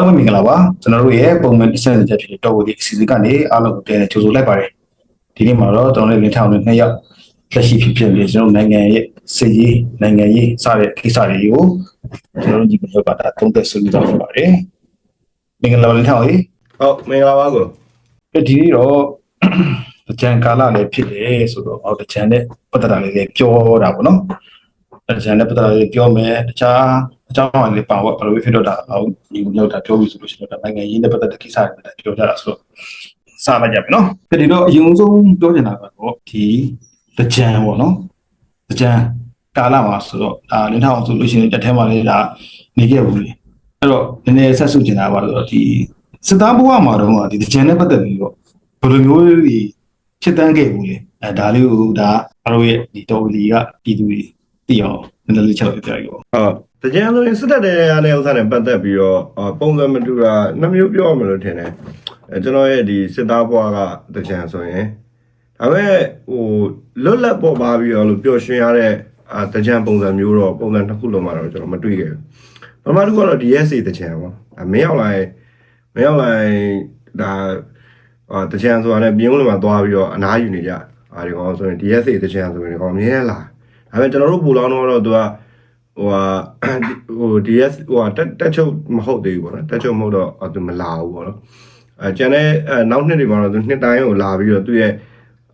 အားလုံးပဲမင်္ဂလာပါကျွန်တော်တို့ရဲ့ပုံမှန်တစ်ဆက်ချက်ဖြစ်တဲ့တော့ဒီအစီအစဉ်ကနေအားလုံးကိုတည်နေကြိုဆိုလိုက်ပါတယ်ဒီနေ့မှာတော့ကျွန်တော်တို့လင်းထောင်နဲ့နှစ်ယောက်လက်ရှိဖြစ်ဖြစ်ပြီးကျွန်တော်နိုင်ငံရဲ့စီရေးနိုင်ငံရေးစတဲ့ကိစ္စတွေကိုကျွန်တော်တို့ဒီဘက်ကတာသုံးသပ်ဆွေးနွေးတော့ပါတယ်မင်္ဂလာပါလင်းထောင်ကြီးဟုတ်မင်္ဂလာပါကိုဒီနေ့တော့အကြံကာလလည်းဖြစ်တယ်ဆိုတော့အော်တကြံနဲ့ပတ်သက်တာလေးလည်းပြောတာပေါ့နော် တကြံနဲ့ပတ်သက်တာလေးပြောမယ်တခြားအကြောင်းအရာလေးပါတော့ဘယ်လိုဖြစ်တော့တာအောင်ဒီမျိုးတာပြောပြီးဆိုလို့ရှိရင်တော့နိုင်ငံရေးနဲ့ပတ်သက်တဲ့ကိစ္စတွေလည်းပြောကြတာဆိုတော့စလိုက်ကြမယ်နော်ဒီတော့အရင်ဆုံးပြောချင်တာကတော့ဒီတကြံပေါ့နော်တကြံကာလမှာဆိုတော့ဒါလင်းထောင်ဆိုလို့ရှိရင်တက်ထဲမှာလည်းဒါနေခဲ့ဘူးလေအဲ့တော့နည်းနည်းဆက်စုချင်တာပါတော့ဒီစစ်သားဘဝမှာတော့ဒီတကြံနဲ့ပတ်သက်ပြီးတော့ဘယ်လိုမျိုးတွေဖြစ်တန်းခဲ့ဘူးလေအဲဒါလေးကိုဒါအားတို့ရဲ့ဒီတော်လီကပြည်သူတွေ သိအောင်နည်းနည်းလေးချက်ပြပြကြပါဟုတ်တကြံဆိုရင်စစ်တပ်တဲ့အားနဲ့ဥစ္စာနဲ့ပတ်သက်ပြီးတော့အာပုံစံမတူတာနှစ်မျိုးပြောရမလို့ထင်တယ်အဲကျွန်တော်ရဲ့ဒီစစ်သားဘွားကတကြံဆိုရင်ဒါပေမဲ့ဟိုလွတ်လပ်ပေါ်ပါပြီးတော့လို့ပျော်ရွှင်ရတဲ့အာတကြံပုံစံမျိုးတော့ပုံစံတစ်ခုလုံးမှာတော့ကျွန်တော်မတွေ့ခဲ့ဘူးပထမတစ်ခုကတော့ DSA တကြံပေါ့အဲမင်းရောက်လာရင်မင်းရောက်လာရင်ဒါအာတကြံဆိုတာနဲ့ပြင်းဦးလုံးမှာသွားပြီးတော့အနားယူနေကြအာဒီကောင်ဆိုရင် DSA တကြံဆိုရင်ဒီကောင်အမြဲတမ်းလာ ဒါပေမဲ့ကျွန်တော်တို့ပူလောင်းတော့သူကဟိုဟာဟို DS ဟိုဟာတက်တက်ချုပ်မဟုတ်သေးဘူးပေါ့နော်တက်ချုပ်မဟုတ်တော့သူမလာဘူးပေါ့နော်အဲကျန်တဲ့အဲနောက်နှစ်တွေမှာတော့သူနှစ်တိုင်းကိုလာပြီးတော့သူ့ရဲ့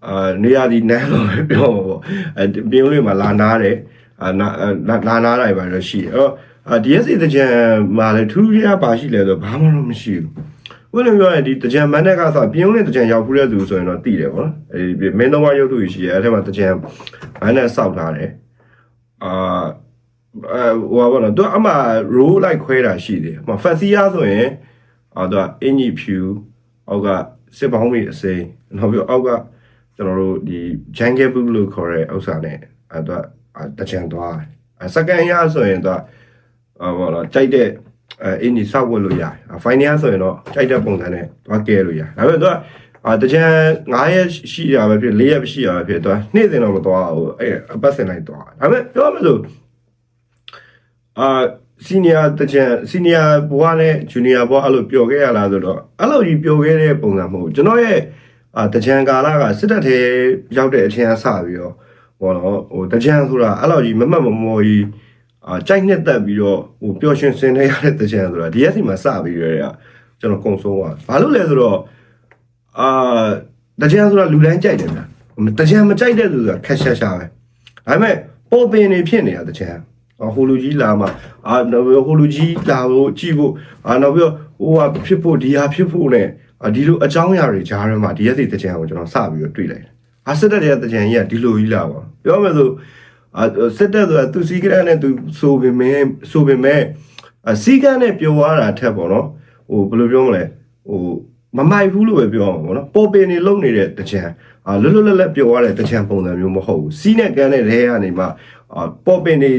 အာနေရာဒီနန်းလို့ပဲပြောမှာပေါ့အဲပြင်းလေးမှာလာနာတယ်အာနာလာနာတာပဲတော့ရှိတယ်အဲ့တော့အာ DS တကြံမှာလည်းထူးခြားပါရှိလဲဆိုဘာမှတော့မရှိဘူး ဘယ်လိုပြောရလဲဒီတကြံမန်းတဲ့ကဆိုပြင်းလေးတကြံရောက်ဖူးတဲ့သူဆိုရင်တော့တည်တယ်ပေါ့နော်အဲဒီမင်းတော်ရုပ်ထုရှိရဲအဲ့ထက်မှာတကြံမန်းနဲ့စောက်ထားတယ်အာအဲဟိုပါဘောနော်သူအမှ roll like ခွဲတာရှိတယ်။ဟို fancy ဆိုရင်အော်သူကအင်ကြီးဖြူအောက်ကစစ်ပေါင်းမိအစိမ်းနောက်ပြီးအောက်ကကျွန်တော်တို့ဒီ jungle boot လို့ခေါ်တဲ့ဥစ္စာနဲ့အဲသူကတချန်သွားတယ်။အဲ second year ဆိုရင်သူကအော်ဘောနော်ကြိုက်တဲ့ အအင်ကြီးစောက်ဝတ်လို့ရတယ်။ final year ဆိုရင်တော့ကြိုက်တဲ့ပုံစံနဲ့သွားကဲလို့ရတယ်။ဒါပေမဲ့သူကအာတကြံ9ရက်ရှိရပဲဖြစ်4ရက်ရှိရပဲဖြစ်သူကနေ့စဉ်တော့မသွားဘူးအဲအပတ်စဉ်လိုက်သွားဒါပေမဲ့ပြောမှဆိုအာစီနီယာတကြံစီနီယာဘွားနဲ့ဂျူနီယာဘွားအဲ့လိုပျော်ခဲ့ရလားဆိုတော့အဲ့လိုကြီးပျော်ခဲ့တဲ့ပုံစံမဟုတ်ကျွန်တော်ရဲ့အာတကြံကာလကစစ်တပ်ထဲရောက်တဲ့အချိန်အစပြီးတော့ဘောနော်ဟိုတကြံဆိုတာအဲ့လိုကြီးမမတ်မမော်ကြီး အာကြိုက်နှစ်သက်ပြီးတော့ဟိုပျော်ရွှင်စင်နေရတဲ့တကြံဆိုတာဒီရက်စီမှာစပြီးရတဲ့ကျွန်တော်ကုံဆုံးသွားဘာလို့လဲဆိုတော့အာတကြံဆိုတာလူတိုင်းကြိုက်တယ်ဗျာတကြံမကြိုက်တဲ့လူဆိုတာခက်ရှာရှာပဲဒါပေမဲ့ပေါ်ပင်နေဖြစ်နေတာတကြံဟိုလူကြီးလာမှာအာနောက်ပြီးဟိုလူကြီးလာဖို့ကြည့်ဖို့အာနောက်ပြီးဟိုဟာဖြစ်ဖို့ဒီဟာဖြစ်ဖို့ ਨੇ ဒီလိုအကြောင်းအရာတွေကြားထဲမှာဒီရက်စီတကြံကိုကျွန်တော်စပြီးတော့တွေ့လိုက်တယ်။အာစစ်တပ်ရဲ့တကြံကြီးကဒီလိုကြီးလာပါပြောမယ်ဆိုအာ စစ်တပ်ဆိုတာသူစီကရနဲ့သူဆိုပေမဲ့ဆိုပေမဲ့အစီကန်းနဲ့ပြောရတာထက်ပေါ့နော်ဟိုဘယ်လိုပြောမလဲဟိုမမိုက်ဘူးလို့ပဲပြောအောင်ပေါ့နော်ပေါ်ပင်နေလုံနေတဲ့တကြံအာလွတ်လွတ်လပ်လပ်ပြောရတဲ့တကြံပုံစံမျိုးမဟုတ်ဘူးစီးနဲ့ကန်းနဲ့ရဲကနေမှအာပေါ်ပင်နေ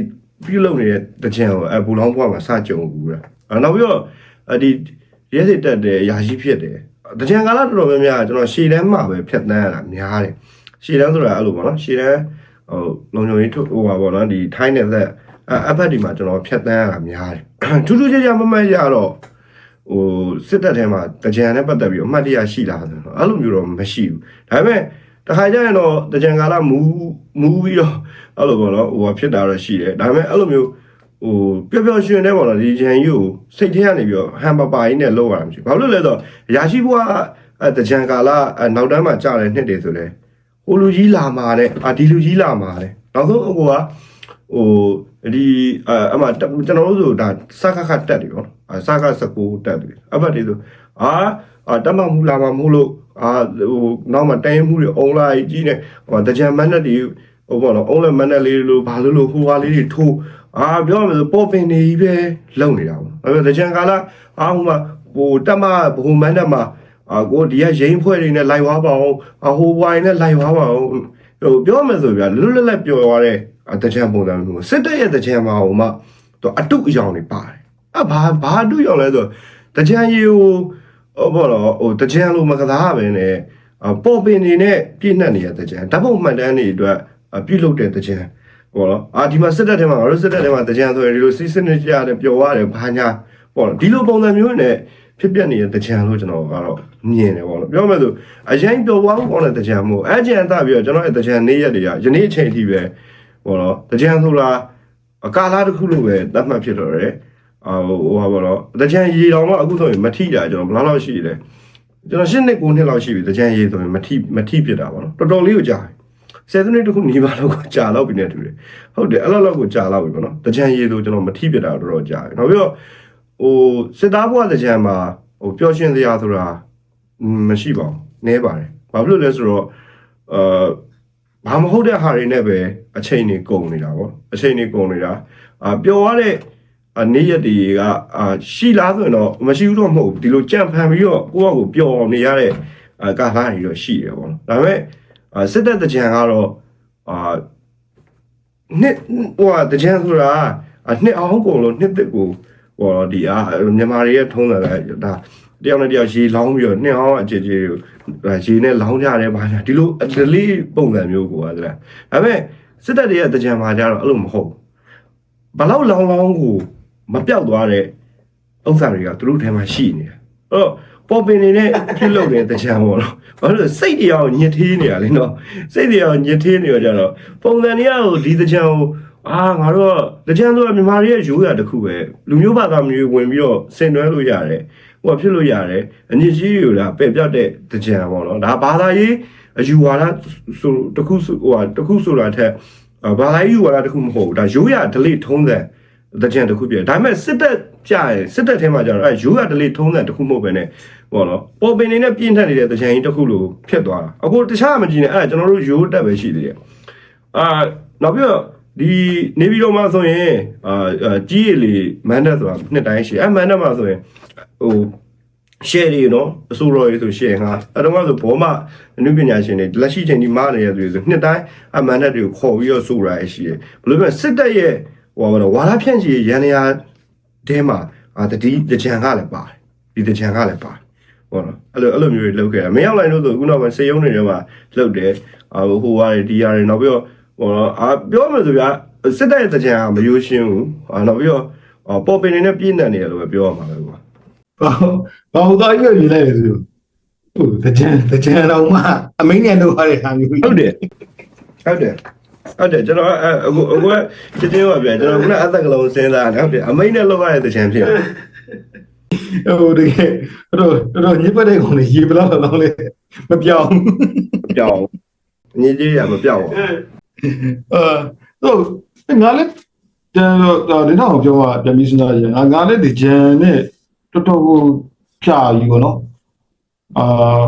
ပြုလုပ်နေတဲ့တကြံကိုအဘူလောင်းဘွားမှာစကြုံဘူးလားအဲနောက်ပြီးတော့ဒီရဲစစ်တက်တယ်ရာရှိဖြစ်တယ်တကြံကာလတော်တော်များများကျွန်တော်ရှေ့တန်းမှာပဲဖြတ်တန်းရတာများတယ်ရှေ့တန်းဆိုတာအဲ့လိုပေါ့နော်ရှေ့တန်း ဟိုလုံခြုံရေးထုတ်ဟိုပါပေါ့နော်ဒီထိုင်းနယ်သက်အဖက်ဒီမှာကျွန်တော်ဖြတ်တန်းရတာများတယ်ထူးထူးခြားခြားမမတ်ရတော့ဟိုစစ်တပ်ထဲမှာတကြံနဲ့ပတ်သက်ပြီးအမှတ်တရရှိလာတယ်နော်အဲ့လိုမျိုးတော့မရှိဘူးဒါပေမဲ့တခါကျရင်တော့တကြံကာလမူးမူးပြီးတော့အဲ့လိုပေါ့နော်ဟိုဖြစ်တာတော့ရှိတယ်ဒါပေမဲ့အဲ့လိုမျိုးဟိုပျော်ပျော်ရွှင်နေပေါ့နော်ဒီဂျန်ကြီးကိုစိတ်ထဲကနေပြီးတော့ဟန်ပပါကြီးနဲ့လောက်ရမှာမရှိဘာလို့လဲဆိုတော့ရာရှိဘွားအဲတကြံကာလနောက်တန်းမှာကြာတဲ့နှစ်တွေဆိုလဲ ဟိုလူကြီးလာမှာတဲ့အာဒီလူကြီးလာမှာတဲ့နောက်ဆုံးအကိုကဟိုဒီအအမကျွန်တော်တို့ဆိုဒါစကခတက်တယ်ပေါ့နော်အာစက19တက်တယ်အဘတ်တွေဆိုအာအာတမမူလာမှာမို့လို့အာဟိုနောက်မှတိုင်းမှုတွေအုံလိုက်ကြီးနေဟိုတကြံမန်းနဲ့တွေဟိုပေါ့နော်အုံးလက်မန်းနဲ့လေးလိုဘာလို့လို့ဟိုဟာလေးတွေထိုးအာပြောရမယ်ဆိုပေါ်ပင်နေကြီးပဲလုံနေတာပေါ့အဲ့တော့တကြံကာလအာဟိုမှာဟိုတက်မဘုံမန်းတက်မှာ အာကိုဒီကရိန်းဖွဲ့တွေနဲ့လိုက်သွားပါအောင်အဟိုဝိုင်းနဲ့လိုက်သွားပါအောင်ဟိုပြောမယ်ဆိုပြလွတ်လွတ်လပ်ပျော်သွားတဲ့တကြံပုံစံမျိုးစစ်တပ်ရဲ့တကြံမှာဟိုမှာသူအတုအယောင်တွေပါတယ်အဘာဘာအတုအယောင်လဲဆိုတကြံရီဟိုဟိုဘောတော့ဟိုတကြံလို့မကစားပဲနဲ့ပေါ်ပင်နေနဲ့ပြည့်နှက်နေတဲ့တကြံဓာတ်ပုံမှန်တမ်းတွေအတွက်ပြုတ်လုတဲ့တကြံဟောနော်အာဒီမှာစစ်တပ်ထဲမှာငါတို့စစ်တပ်ထဲမှာတကြံဆိုရင်ဒီလိုစီးစနစ်ကြရတယ်ပျော်ရတယ်ဘာညာပေါ့နော်ဒီလိုပုံစံမျိုးနဲ့ ဖြစ်ပျက်နေတဲ့တကြံလို့ကျွန်တော်ကတော့မြင်တယ်ပေါ့နော်ပြောမယ်ဆိုအရင်ပျော်သွားဖို့ကောင်းတဲ့တကြံမို့အကြံတပြီးတော့ကျွန်တော်ရဲ့တကြံနေ့ရက်တွေကယနေ့အချိန်အထိပဲပေါ့နော်တကြံဆိုတာအကာလာတစ်ခုလို့ပဲသတ်မှတ်ဖြစ်တော့တယ်အာဟိုဟိုပါပေါ့နော်တကြံရေတော်မှအခုဆိုရင်မထိတာကျွန်တော်ဘယ်လောက်လောက်ရှိလဲကျွန်တော်ရှင်းနှစ်ကိုနှစ်လောက်ရှိပြီတကြံရေဆိုရင်မထိမထိဖြစ်တာပေါ့နော်တော်တော်လေးကိုကြာတယ်ဆယ်စုနှစ်တခုနီးပါးလောက်ကိုကြာလောက်ပြီနဲ့တူတယ်ဟုတ်တယ်အဲ့လောက်လောက်ကိုကြာလောက်ပြီပေါ့နော်တကြံရေဆိုကျွန်တော်မထိဖြစ်တာတော်တော်ကြာတယ်နောက်ပြီးတော့ ဟိုစစ်သားဘွားတကြံမှာဟိုပျော်ရွှင်စရာဆိုတာမရှိပါဘူးနည်းပါတယ်ဘာဖြစ်လို့လဲဆိုတော့အာဘာမဟုတ်တဲ့ဟာတွေနဲ့ပဲအချိန်နေကုန်နေတာပေါ့အချိန်နေကုန်နေတာအာပျော်ရတဲ့အနေရက်တွေကအာရှိလားဆိုရင်တော့မရှိဘူးတော့မဟုတ်ဘူးဒီလိုကြံဖန်ပြီးတော့ကိုယ့်အကိုပျော်အောင်နေရတဲ့အာကာလတွေတော့ရှိတယ်ပေါ့နော်ဒါပေမဲ့အာစစ်တပ်တကြံကတော့အာနှစ်ဟိုဟာတကြံဆိုတာအာနှစ်အောင်ကုန်လို့နှစ်သက်ကို ဟောဒီအာမြန်မာတွေရဲ့ထုံးစံလည်းဒါတယောက်နဲ့တယောက်ရေလောင်းပြီးတော့နှစ်အောင်အကြည်ကြည်ကိုရေနဲ့လောင်းကြတယ်ပါညာဒီလိုဒလီပုံစံမျိုးကိုอ่ะဒါပေမဲ့စစ်တပ်တွေရဲ့တကြံမှာကြတော့အဲ့လိုမဟုတ်ဘူးဘလောက်လောင်းလောင်းကိုမပြောက်သွားတဲ့ဥစ္စာတွေကသူတို့ထဲမှာရှိနေတယ်။အဲ့တော့ပေါ်ပင်နေနဲ့ပြုလုပ်နေတဲ့တရားပေါ့နော်။ဘာလို့လဲစိတ်တရားကိုညစ်သေးနေရလဲနော်။စိတ်တရားကိုညစ်သေးနေရကြတော့ပုံစံတရားကိုဒီတရားကို အာငါတို့ကတရားဆိုတာမြန်မာတွေရဲ့ရိုးရာတစ်ခုပဲလူမျိုးဘာသာမျိုးဝင်ပြီးတော့ဆင်နွှဲလို့ရတယ်။ဟိုကဖြစ်လို့ရတယ်။အညစ်အကြေးတွေကပယ်ပြောက်တဲ့တရားပေါ့နော်။ဒါဘာသာရေးအယူဝါဒဆိုတစ်ခုဆိုဟိုဟာတစ်ခုဆိုတာထက်ဘာသာရေးယူဝါဒတစ်ခုမဟုတ်ဘူး။ဒါရိုးရာ delete ထုံးစံတကြံတစ်ခုပြတယ်ဒါပေမဲ့စစ်တပ်ကြရင်စစ်တပ်ထဲမှာကျတော့အဲရိုးရဒလေးထုံးတဲ့တစ်ခုမဟုတ်ပဲねပေါ့နော်ပေါ်ပင်နေနဲ့ပြင်းထန်နေတဲ့တကြံကြီးတစ်ခုလိုဖြစ်သွားတာအခုတခြားမကြည့်နဲ့အဲကျွန်တော်တို့ရိုးတက်ပဲရှိသေးတယ်အာနောက်ပြီးတော့ ဒီနေပြည်တော်မှာဆိုရင်အာကြီးရည်လေမန်ဒတ်ဆိုတာနှစ်တိုင်းရှိအဲမန်ဒတ်မှာဆိုရင်ဟို share တွေနော်အစိုးရရေးဆို share ငါအဲတော့ဆိုဘောမအနုပညာရှင်တွေလက်ရှိချိန်ဒီမားနေတဲ့သူတွေဆိုနှစ်တိုင်းအမန်ဒတ်တွေကိုခေါ်ပြီးတော့စိုးရရှိတယ်ဘယ်လိုပဲစစ်တပ်ရဲ့ဟိုကတော့ဝါလာဖြန့်ချီရန်နေရာတဲမှာအာတတိတကြံကလည်းပါတယ်ဒီတကြံကလည်းပါတယ်ဟုတ်နော်အဲ့လိုအဲ့လိုမျိုးတွေလုပ်ခဲ့တာမရောက်လိုက်လို့ဆိုခုနောက်ပိုင်းစေယုံတွေထဲမှာလုပ်တယ်အာဟိုဟာတွေဒီဟာတွေနောက်ပြီးတော့ ဟိုတော့အာပြောမယ်ဆိုပြစစ်တပ်ရဲ့တကြံကမယိုးရှင်းဘူးအာနောက်ပြီးတော့ပေါ်ပင်နေနဲ့ပြည့်နေတယ်လို့ပဲပြောရမှာပဲကွာဘာဘာဟိုသားကြီးကိုမြင်လိုက်တယ်ဆိုဟိုတကြံတကြံတော့မှအမင်းငယ်တော့ရတဲ့ဟာမျိုးဟုတ်တယ်ဟုတ်တယ်ဟုတ်တယ်ကျွန်တော်အဲအခုအခုချစ်ချင်းပါဗျာကျွန်တော်ခုနအသက်ကလုံးစဉ်းစားတယ်ဟုတ်တယ်အမိန်နဲ့လောက်ရတဲ့တချင်ဖြစ်ဟိုတကယ်တော့တော့ညစ်ပတ်တဲ့ကောင်လေးရေဘလောက်လောက်လဲမပြောင်းပြောင်းညီကြီးရမပြောင်းဘူး အာတော့ငါလည်းတော့ဒီတော့ပြောမှာပြန်ပြီးစဉ်းစားကြည့်ငါငါလည်းဒီဂျန်နဲ့တော်တော်ကိုဖြာယူပေါ့နော်အာ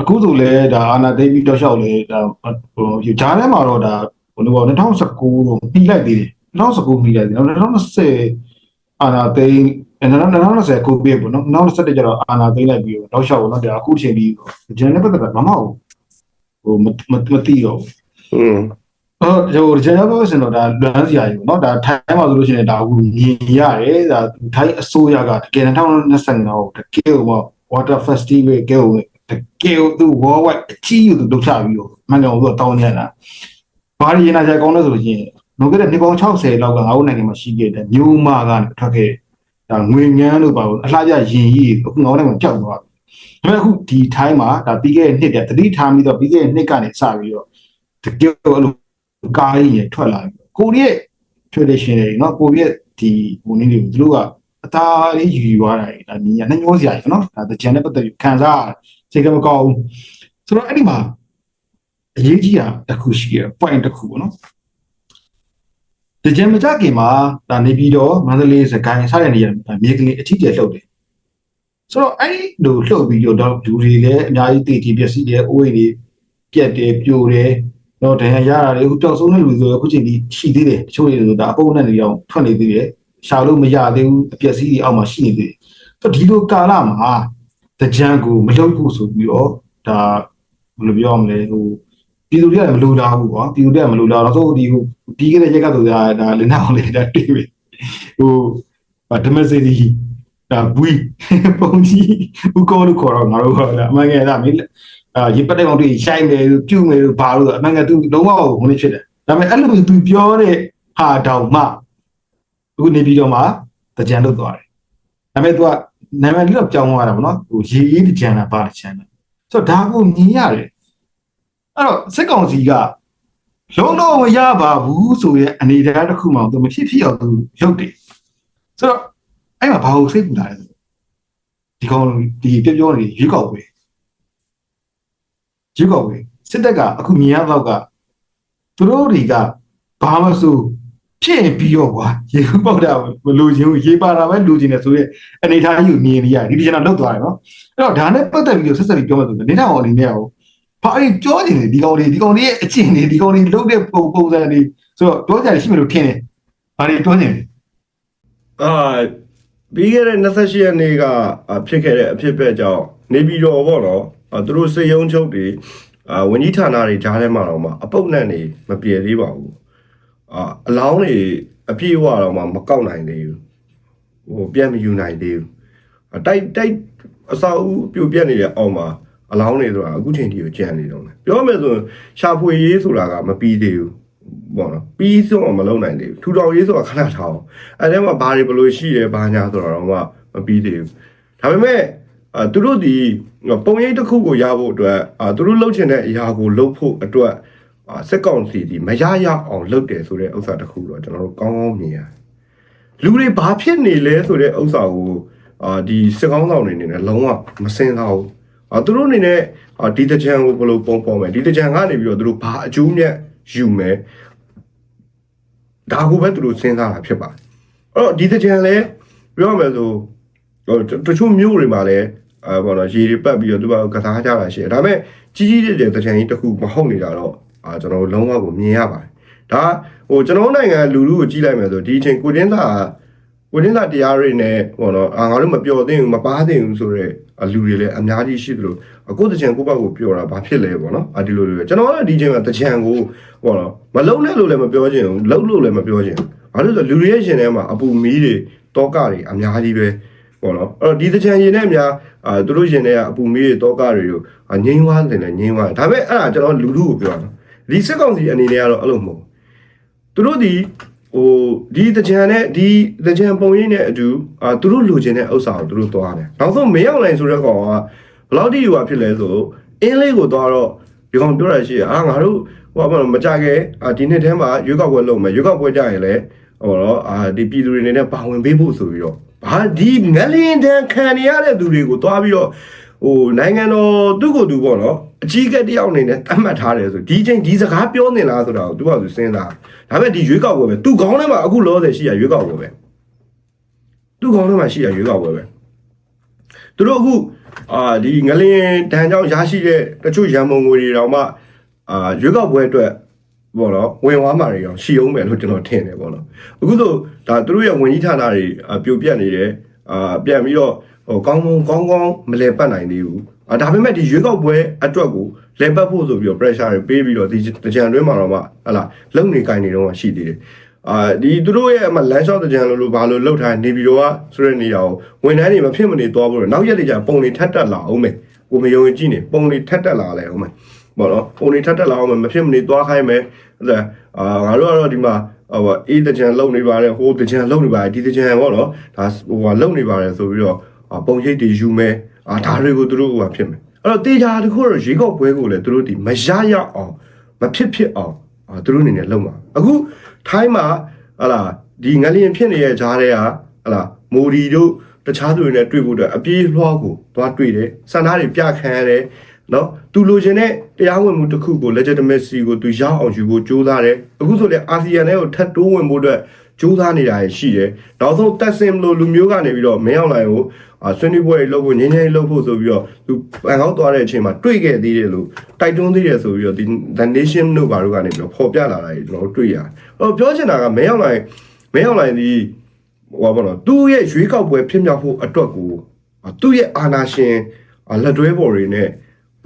အခုဆိုလဲဒါအာနာသိပြီးတော့လျှောက်လဲဒါဟိုယူဂျားထဲမှာတော့ဒါဘယ်လိုပေါ့2019တော့ပြီးလိုက်သေးတယ်2019ပြီးလိုက်တယ်2020အာနာသိအဲ2020ကိုပြပေါ့နော်2021ကျတော့အာနာသိလိုက်ပြီးတော့လျှောက်ပေါ့နော်ဒါအခုချိန်ပြီးဂျန်နဲ့ပတ်သက်တာမမဟုတ်ဟိုမမသိတော့ဘူး อืมအော်ဟိုဂျန်နယ်ပြောစင်တော့ဒါလွမ်းစရာကြီးပေါ့နော်ဒါထိုင်းမှာဆိုလို့ရှိရင်ဒါအခုမြင်ရတယ်ဒါထိုင်းအစိုးရကတကယ်2025ကိုတကယ်ဟို water festival ကဲဟိုတကယ်သူ worldwide အကြီးကိုလုပ်ချပြီးတော့မှန်ကန်လို့တောင်းနေတာဘာရင်းနာကြကောင်းလဲဆိုလို့ရှိရင်လွန်ခဲ့တဲ့နှစ်ပေါင်း60လောက်ကငါတို့နိုင်ငံမှာရှိခဲ့တဲ့မြို့မကနေထွက်ခဲ့ဒါငွေငန်းလို့ပါလို့အလှကျရင်ကြီးအခုငါတို့နိုင်ငံမှာကြောက်သွားပြီဒါပေမဲ့အခုဒီထိုင်းမှာဒါပြီးခဲ့တဲ့နှစ်တည်းတတိထားပြီးတော့ပြီးခဲ့တဲ့နှစ်ကနေစပြီးတော့ တကယ်အဲ့လို ကားကြီးရထွက်လာပြီကိုရီးရဲ့ tradition တွေเนาะကိုရီးရဲ့ဒီဟိုနည်းတွေသူတို့ကအသားလေးယူယူသွားတာဒါနည်းကနှညောစရာကြီးเนาะဒါတကြံနဲ့ပတ်သက်ပြီးခံစားစိတ်ကမကောင်းဘူးဆိုတော့အဲ့ဒီမှာအရေးကြီးတာတစ်ခုရှိရ point တစ်ခုပေါ့နော်တကြံမကြခင်မှာဒါနေပြီးတော့မန္တလေးစကိုင်းစတဲ့နေရာမြေကလေးအထီးကျလှုပ်တယ်ဆိုတော့အဲ့လိုလှုပ်ပြီးတော့လူတွေလည်းအများကြီးတည်တည်ပျက်စီးတယ်အိုးအိမ်တွေပြက်တယ်ပြိုတယ် တော့ဒဏ်ရာရတာတွေအခုပျောက်ဆုံးတဲ့လူတွေဆိုအခုချိန်ဒီရှိသေးတယ်တချို့တွေဆိုတာအပုံနဲ့နေအောင်ထွက်နေသေးတယ်ရှာလို့မရသေးဘူးအပျက်စီးတွေအောက်မှာရှိနေသေးတယ်ဆိုတော့ဒီလိုကာလမှာတကြံကိုမလုပ်ဘူးဆိုပြီးတော့ဒါဘယ်လိုပြောရမလဲဟိုပြည်သူတွေကမလိုလားဘူးကွာပြည်သူတွေကမလိုလားတော့ဆိုဒီဟိုပြီးခဲ့တဲ့ရက်ကဆိုတာဒါလင်းအောင်လေးဒါတွေ့ပြီဟိုဗဒမစီဒီဒါဘွီပုံကြီးဥကောလို့ခေါ်တော့ငါတို့ကအမှန်ငယ်ဒါမင်း အာရေပတ်တဲ့ကောင်တွေရှိုင်းတယ်ပြုတ်မယ်လို့ဘာလို့အမှန်ကသူလုံးဝဟိုနေဖြစ်တယ်ဒါပေမဲ့အဲ့လိုမျိုးသူပြောတဲ့ဟာတောင်မှအခုနေပြီးတော့မှတကြံလုတ်သွားတယ်ဒါပေမဲ့ तू ကနာမည်လေးတော့ပြောင်းသွားတာဗောနော်ဟိုရေအေးတကြံတာပါတကြံတာဆိုတော့ဒါကိုမြင်ရတယ်အဲ့တော့စစ်ကောင်စီကလုံးတော့မရပါဘူးဆိုရဲအနေအထားတစ်ခုမှသူမဖြစ်ဖြစ်အောင်သူရုပ်တယ်ဆိုတော့အဲ့မှာဘာလို့စိတ်ပူလာလဲဒီကောင်ဒီပြောပြောနေရွေးကောက်ပွဲ ရွေးကောက်ပွဲစစ်တပ်ကအခုမြင်ရတော့ကသူတို့တွေကဘာမှဆိုဖြစ်ရင်ပြီးတော့ကွာရေခုပေါက်တာမလို့ရင်ရေပါတာပဲလူကျင်တယ်ဆိုရဲအနေထားကြီးကိုမြင်နေရတယ်ဒီဒီကျန်တော့လောက်သွားတယ်နော်အဲ့တော့ဒါနဲ့ပတ်သက်ပြီးတော့ဆက်ဆက်ပြီးပြောမှဆိုနေထောင်အနေနဲ့ရောဘာအဲ့ပြောနေတယ်ဒီကောင်လေးဒီကောင်လေးရဲ့အကျင့်တွေဒီကောင်လေးလုပ်တဲ့ပုံပုံစံတွေဆိုတော့ပြောကြရရှိမလို့ထင်တယ်ဘာတွေပြောနေလဲအာပြီးခဲ့တဲ့28ရက်နေ့ကအာဖြစ်ခဲ့တဲ့အဖြစ်အပျက်ကြောင့်နေပြည်တော်ပေါ့နော်အာ သူတို့စေယုံချုပ်တွေအာဝန်ကြီးဌာနတွေကြားထဲမှာတော့မှအပုတ်နဲ့နေမပြေသေးပါဘူးအာအလောင်းတွေအပြည့်အဝတော့မှမကောက်နိုင်သေးဘူးဟိုပြန်မယူနိုင်သေးဘူးအတိုက်တိုက်အစာအုပ်ပြိုပြက်နေတဲ့အောက်မှာအလောင်းတွေဆိုတာအခုချိန်ထိကိုကြံနေတော့တယ်ပြောမယ်ဆိုရင်ရှာဖွေရေးဆိုတာကမပြီးသေးဘူးပေါ့နော်ပြီးဆုံးအောင်မလုပ်နိုင်သေးဘူးထူထောင်ရေးဆိုတာခဏထားအောင်အဲ့ထဲမှာဘာတွေဘလို့ရှိတယ်ဘာညာဆိုတော့မှမပြီးသေးဘူးဒါပေမဲ့ အာသူတို့ဒီပုံရိပ်တစ်ခုကိုရဖို့အတွက်အာသူတို့လှုပ်ချင်တဲ့အရာကိုလှုပ်ဖို့အတွက်အာစက်ကောင်စီဒီမရရအောင်လှုပ်တယ်ဆိုတဲ့ဥစ္စာတစ်ခုတော့ကျွန်တော်တို့ကောင်းကောင်းမြင်ရတယ်လူတွေဘာဖြစ်နေလဲဆိုတဲ့ဥစ္စာကိုအာဒီစက်ကောင်းဆောင်တွေအနေနဲ့လုံးဝမစင်စားဘူးအာသူတို့အနေနဲ့အာဒီတကြံကိုဘယ်လိုပုံပေါ်မယ်ဒီတကြံကနေပြီးတော့သူတို့ဘာအကျိုးမြတ်ယူမယ်ဒါကိုပဲသူတို့စဉ်းစားတာဖြစ်ပါတယ်အဲ့တော့ဒီတကြံလဲပြောရမယ်ဆိုဟို တချို့မျိုးတွေမှာလဲအဲဘောနော်ရေတွေပတ်ပြီးတော့သူကကစားကြတာရှိတယ်ဒါပေမဲ့ကြီးကြီးတဲ့တဲ့တကြံကြီးတစ်ခုမဟုတ်နေတာတော့အာကျွန်တော်တို့လုံးဝကိုမြင်ရပါတယ်ဒါဟိုကျွန်တော်တို့နိုင်ငံလူလူကိုကြီးလိုက်မယ်ဆိုဒီအချိန်ကိုတင်းသာကိုတင်းသာတရားတွေနဲ့ဘောနော်အာငါတို့မပျော်သင့်ဘူးမပါသင့်ဘူးဆိုတော့လူတွေလည်းအများကြီးရှိသလိုအခုတကြံကိုယ့်ဘက်ကိုပျော်တာဘာဖြစ်လဲပေါ့နော်အာဒီလိုလိုကျွန်တော်ကဒီချိန်မှာတကြံကိုဘောနော်မလုံးနဲ့လို့လည်းမပြောချင်ဘူးလုံးလို့လည်းမပြောချင်ဘူးဘာလို့လဲဆိုတော့လူတွေရဲ့ရှင်ထဲမှာအပူမီးတွေတောကတွေအများကြီးပဲ ပေါ့နော်အဲ့တော့ဒီတချံရင်နဲ့အများအာသူတို့ရှင်တွေကအပူမီးတွေတောကတွေကိုအာငိမ့်ဝါးတယ်နဲ့ငိမ့်ဝါးတယ်ဒါပေမဲ့အဲ့ဒါကျွန်တော်လူလူကိုပြောတာဒီစက်ကောင်စီအနေနဲ့ကတော့အဲ့လိုမဟုတ်ဘူးသူတို့ဒီဟိုဒီတကြံနဲ့ဒီတကြံပုံရိပ်နဲ့အတူအာသူတို့လိုချင်တဲ့ဥစ္စာကိုသူတို့သွားတယ်နောက်ဆုံးမရောက်နိုင်ဆိုတဲ့ကောင်ကဘယ်လောက်တိယူပါဖြစ်လဲဆိုအင်းလေးကိုသွားတော့ဒီကောင်ပြောရရှိအာငါတို့ဟိုကမကြခဲ့အာဒီနှစ်ထဲမှာရွေးကောက်ပွဲလုပ်မယ်ရွေးကောက်ပွဲကြရင်လည်းဟောတော့အာဒီပြည်သူတွေအနေနဲ့ပါဝင်ပေးဖို့ဆိုပြီးတော့ ဘာဒီငလင်းတန်ခံနေရတဲ့သူတွေကိုတွားပြီးတော့ဟိုနိုင်ငံတော်သူ့ကိုယ်သူပေါ့နော်အကြီးကတယောက်အနေနဲ့တတ်မှတ်ထားတယ်ဆိုဒီချိန်ဒီစကားပြောနေလားဆိုတာကိုသူကသူစဉ်းစားဒါပေမဲ့ဒီရွေးကောက်ပွဲပဲသူခေါင်းထဲမှာအခုလောဆယ်ရှိရရွေးကောက်ပွဲပဲသူခေါင်းထဲမှာရှိရရွေးကောက်ပွဲပဲသူတို့အခုအာဒီငလင်းတန်ကြောင့်ရရှိတဲ့တချို့ရန်မုံငွေတွေတောင်မှအာရွေးကောက်ပွဲအတွက် ပေါ့နော်ဝင်သွားမှာတွေရောရှိအောင်မယ်လို့ကျွန်တော်ထင်တယ်ပေါ့နော်အခုဆိုဒါသူတို့ရဲ့ဝင်ကြီးဌာနတွေအပြိုပြက်နေတယ်အာပြန်ပြီးတော့ဟိုကောင်းကောင်းကောင်းကောင်းမလဲပတ်နိုင်သေးဘူးအာဒါပေမဲ့ဒီရွေးကောက်ပွဲအတွက်ကိုလဲပတ်ဖို့ဆိုပြီးတော့ pressure တွေပေးပြီးတော့ဒီတကြံတွင်းမှာတော့မှဟလာလုံနေကြနေတော့မှရှိသေးတယ်အာဒီသူတို့ရဲ့အမလန်ရှော့တကြံလို့လို့ဘာလို့လှုပ်ထားနေပြီးတော့ဆိုတဲ့နေရာကိုဝန်ထမ်းတွေမဖြစ်မနေသွားဖို့တော့နောက်ရက်တွေကျပုံတွေထပ်တက်လာအောင်မယ်ကိုမယုံကြည်နေပုံတွေထပ်တက်လာလဲအောင်မယ် ပေါ့နော်ပုံနေထပ်တက်လာအောင်မဖြစ်မနေသွားခိုင်းမယ်အဲ့ဒါအာငါတို့ကတော့ဒီမှာဟိုအေးတကြံလုံနေပါတယ်ဟိုတကြံလုံနေပါတယ်ဒီတကြံပေါ့နော်ဒါဟိုဟာလုံနေပါတယ်ဆိုပြီးတော့ပုံရိပ်တွေယူမယ်အာဒါတွေကိုသူတို့ဟိုဖြစ်မယ်အဲ့တော့တေချာတခုတော့ရေကောက်ပွဲကိုလည်းသူတို့ဒီမရရအောင်မဖြစ်ဖြစ်အောင်အာသူတို့အနေနဲ့လုံမှာအခုထိုင်းမှာဟလာဒီငလျင်ဖြစ်နေတဲ့ဂျားတွေကဟလာမိုဒီတို့တခြားသူတွေနဲ့တွေ့ဖို့အတွက်အပြေးလွှားကိုသွားတွေ့တယ်စံသားတွေပြခံရတယ် နော်သူလိုချင်တဲ့တရားဝင်မှုတစ်ခုကို legitimacy ကိုသူရအောင်ယူဖို့ကြိုးစားတယ်အခုဆိုလေအာဆီယံနဲ့ကိုထပ်တိုးဝင်ဖို့အတွက်ကြိုးစားနေတာရှိတယ်နောက်ဆုံးတက်စင်လို့လူမျိုးကနေပြီးတော့မင်းအောင်လိုင်ကိုအာဆွေးနွေးပွဲတွေလုပ်ဖို့ငင်းငင်းလုပ်ဖို့ဆိုပြီးတော့သူပန်ကောက်သွားတဲ့အချိန်မှာတွေ့ခဲ့သေးတယ်လို့တိုက်တွန်းသေးတယ်ဆိုပြီးတော့ဒီ the nation တို့ဘာတို့ကနေပြီးတော့ပေါ်ပြလာတာကြီးကျွန်တော်တို့တွေ့ရတယ်အဲ့တော့ပြောချင်တာကမင်းအောင်လိုင်မင်းအောင်လိုင်ဒီဟိုပါတော့သူ့ရဲ့ရွေးကောက်ပွဲဖြစ်မြောက်ဖို့အတွက်ကိုသူ့ရဲ့အာဏာရှင်လက်တွဲပေါ်တွေနဲ့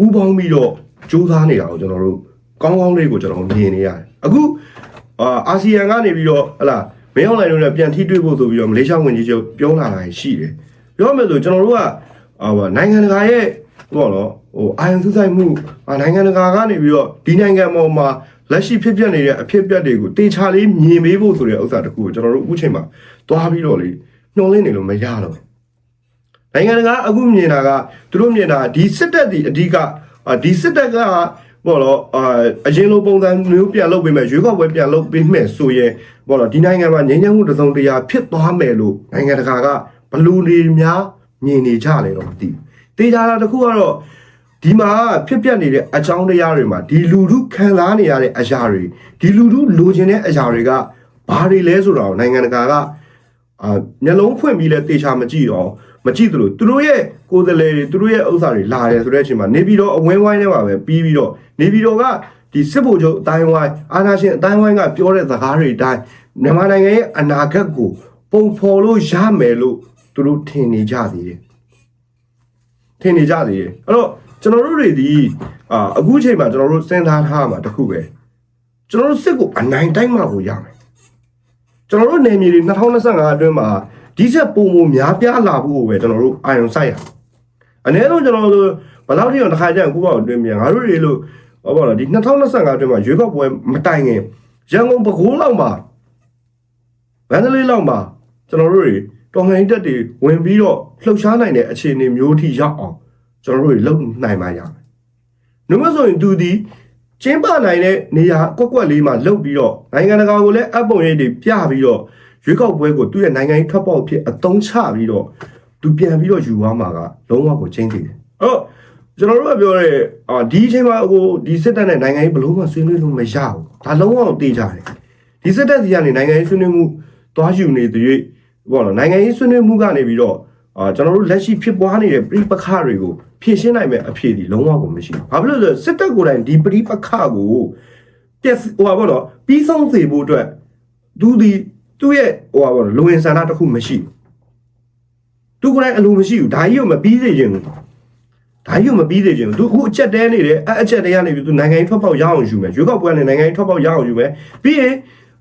ပူးပေါင်းပြီးတော့စူးစမ်းနေတာကိုကျွန်တော်တို့ကောင်းကောင်းလေးကိုကျွန်တော်မြင်နေရတယ်အခုအာအာဆီယံကနေပြီးတော့ဟလာမင်းအောင်လိုင်းတို့နဲ့ပြန်ထိတွေ့ဖို့ဆိုပြီးတော့မလေးရှားဝန်ကြီးချုပ်ပြောလာတာရှိတယ်ပြောမယ်ဆိုကျွန်တော်တို့ကအာနိုင်ငံတကာရဲ့ဘောနော်ဟိုအာယံစူးစိုက်မှုအာနိုင်ငံတကာကနေပြီးတော့ဒီနိုင်ငံပေါ်မှာလက်ရှိဖြစ်ပျက်နေတဲ့အဖြစ်အပျက်တွေကိုတေချာလေးမြင်မေးဖို့ဆိုတဲ့ဥစ္စာတခုကိုကျွန်တော်တို့အခုချိန်မှာတွားပြီးတော့လေညှော်လင့်နေလို့မရတော့ဘူး နိုင်ငံတကာအခုမြင်တာကသူတို့မြင်တာဒီစစ်တပ်ဒီအဓိကအာဒီစစ်တပ်ကဘောလို့အာအရင်လိုပုံစံမျိုးပြန်လုပ်ပေးမယ်ရွေးကောက်ပွဲပြန်လုပ်ပေးမယ်ဆိုရင်ဘောလို့ဒီနိုင်ငံမှာငြိမ်းချမ်းမှုတစ်စုံတရာဖြစ်သွားမယ်လို့နိုင်ငံတကာကဘလူတွေများမြင်နေကြတယ်တော့မသိဘူးတေချာတာတစ်ခုကတော့ဒီမှာဖြစ်ပျက်နေတဲ့အကြောင်းတရားတွေမှာဒီလူထုခံစားနေရတဲ့အရာတွေဒီလူထုလိုချင်တဲ့အရာတွေကဘာတွေလဲဆိုတော့နိုင်ငံတကာကအာမျက်လုံးဖွင့်ပြီးလဲတေချာမကြည့်တော့ မကြည့်သလိုသူတို့ရဲ့ကိုယ်စားလှယ်တွေသူတို့ရဲ့ဥစ္စာတွေလာတယ်ဆိုတဲ့အချိန်မှာနေပြီးတော့အဝင်းဝိုင်းထဲမှာပဲပြီးပြီးတော့နေပြီးတော့ကဒီစစ်ဗိုလ်ချုပ်အတိုင်းဝိုင်းအာနာရှင်အတိုင်းဝိုင်းကပြောတဲ့စကားတွေအတိုင်းမြန်မာနိုင်ငံရဲ့အနာဂတ်ကိုပုံဖော်လို့ရမယ်လို့သူတို့ထင်နေကြသေးတယ်ထင်နေကြသေးတယ်အဲ့တော့ကျွန်တော်တို့တွေဒီအာအခုချိန်မှာကျွန်တော်တို့စဉ်းစားထားမှာတစ်ခုပဲကျွန်တော်တို့စစ်ကိုအနိုင်တိုင်းမှကိုရမယ်ကျွန်တော်တို့နယ်မြေတွေ2025အတွင်းမှာ ဒီဆက်ပုံပုံများပြားလာဖို့ကိုပဲကျွန်တော်တို့အာရုံစိုက်ရအောင်အနည်းဆုံးကျွန်တော်တို့ဘယ်လောက်ထိအောင်တစ်ခါကျရင်ကိုပေါ့အတွင်းမြန်ငါတို့တွေလို့ဟောပေါ့နော်ဒီ2025အတွင်းမှာရွေးကောက်ပွဲမတိုင်ခင်ရန်ကုန်ပဲခူးလောက်မှာဗန္ဒလေးလောက်မှာကျွန်တော်တို့တွေတော်လှန်ရေးတပ်တွေဝင်ပြီးတော့လှုပ်ရှားနိုင်တဲ့အခြေအနေမျိုးထိရောက်အောင်ကျွန်တော်တို့တွေလုပ်နိုင်မှရမယ်။နှုတ်မဆိုရင်သူဒီကျင်းပနိုင်တဲ့နေရာကွက်ကွက်လေးမှာလှုပ်ပြီးတော့နိုင်ငံတကာကိုလည်းအပုံရိပ်တွေပြပြီးတော့ ရွေးကောက်ပွဲကိုသူ့ရဲ့နိုင်ငံရေးထွက်ပေါက်ဖြစ်အသုံးချပြီးတော့သူပြန်ပြီးတော့ယူသွားမှာကလုံးဝကိုချင်းသေးတယ်။အဲ့တော့ကျွန်တော်တို့ကပြောတဲ့အာဒီအချိန်မှာဟိုဒီစစ်တပ်နဲ့နိုင်ငံရေးဘလို့မှဆွေးနွေးလို့မရဘူး။ဒါလုံးဝကိုတေးကြတယ်။ဒီစစ်တပ်စီကနေနိုင်ငံရေးဆွေးနွေးမှုသွားယူနေတဲ့၍ဘောနော်နိုင်ငံရေးဆွေးနွေးမှုကနေပြီးတော့အာကျွန်တော်တို့လက်ရှိဖြစ်ပွားနေတဲ့ပြိပခတွေကိုဖြည့်ရှင်းနိုင်မဲ့အဖြေဒီလုံးဝကိုမရှိဘူး။ဘာဖြစ်လို့လဲဆိုတော့စစ်တပ်ကိုယ်တိုင်ဒီပြိပခကိုပြက်ဟိုပါဘောနော်ပြီးဆုံးစေဖို့အတွက်သူဒီ သူ့ရဲ့ဟိုပါဘောနော်လူဝင်ဆန္ဒတစ်ခုမရှိဘူး။သူကိုယ်တိုင်အလိုမရှိဘူး။ဒါကြီးကိုမပြီးစေချင်ဘူး။ဒါကြီးကိုမပြီးစေချင်ဘူး။ तू အခုအချက်တဲနေတယ်အဲ့အချက်တဲကနေပြီး तू နိုင်ငံရေးထွက်ပေါက်ရအောင်ယူမယ်။ရွေးကောက်ပွဲနဲ့နိုင်ငံရေးထွက်ပေါက်ရအောင်ယူမယ်။ပြီးရင်